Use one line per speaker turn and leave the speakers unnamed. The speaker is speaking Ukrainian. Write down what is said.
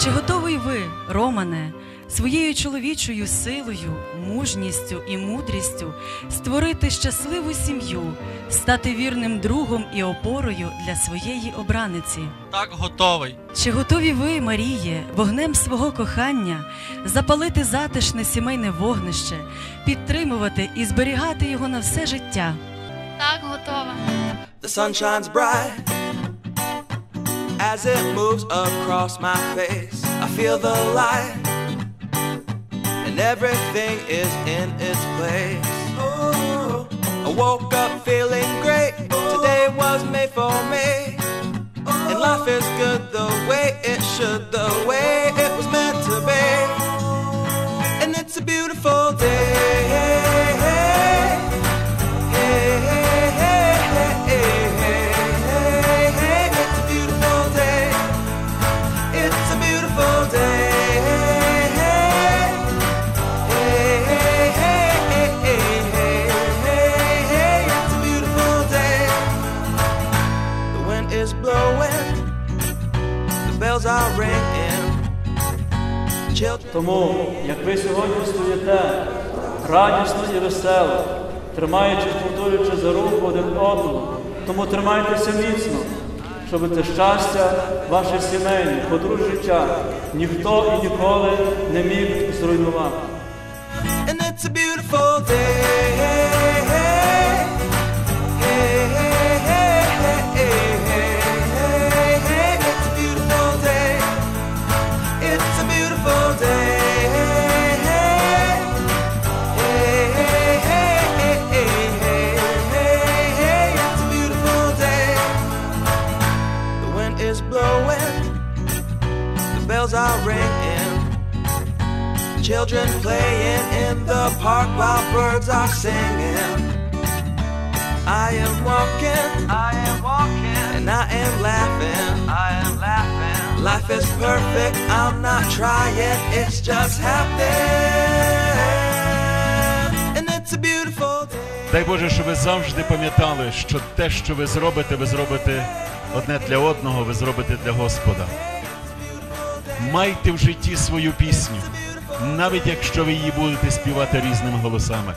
Чи готовий ви, Романе, своєю чоловічою силою, мужністю і мудрістю створити щасливу сім'ю, стати вірним другом і опорою для своєї обраниці?
Так готовий.
Чи готові ви, Маріє, вогнем свого кохання запалити затишне сімейне вогнище, підтримувати і зберігати його на все життя?
Так, готова.
The sun shines bright as it moves across my face. I feel the light, and everything is in its place. I woke up feeling great. Today was made for me, and life is good the way it should, the way is blowing. The bells are ringing. Children.
Тому, як ви сьогодні стоїте радісно і весело, тримаючись, повторюючи за руку один одного, тому тримайтеся міцно, щоб це щастя, ваше сімейне, подружжя, ніхто і ніколи не міг зруйнувати.
Bells are ringing. Children playing in the park while birds are singing. I am walking, I am walking, and I am laughing, I am laughing. Life is perfect, I'm not trying, it's just happening. And it's a beautiful day.
Дай Боже, щоб ви завжди пам'ятали, що те, що ви зробите, ви зробите одне для одного, ви зробите для Господа. Майте в житті свою пісню, навіть якщо ви її будете співати різними голосами.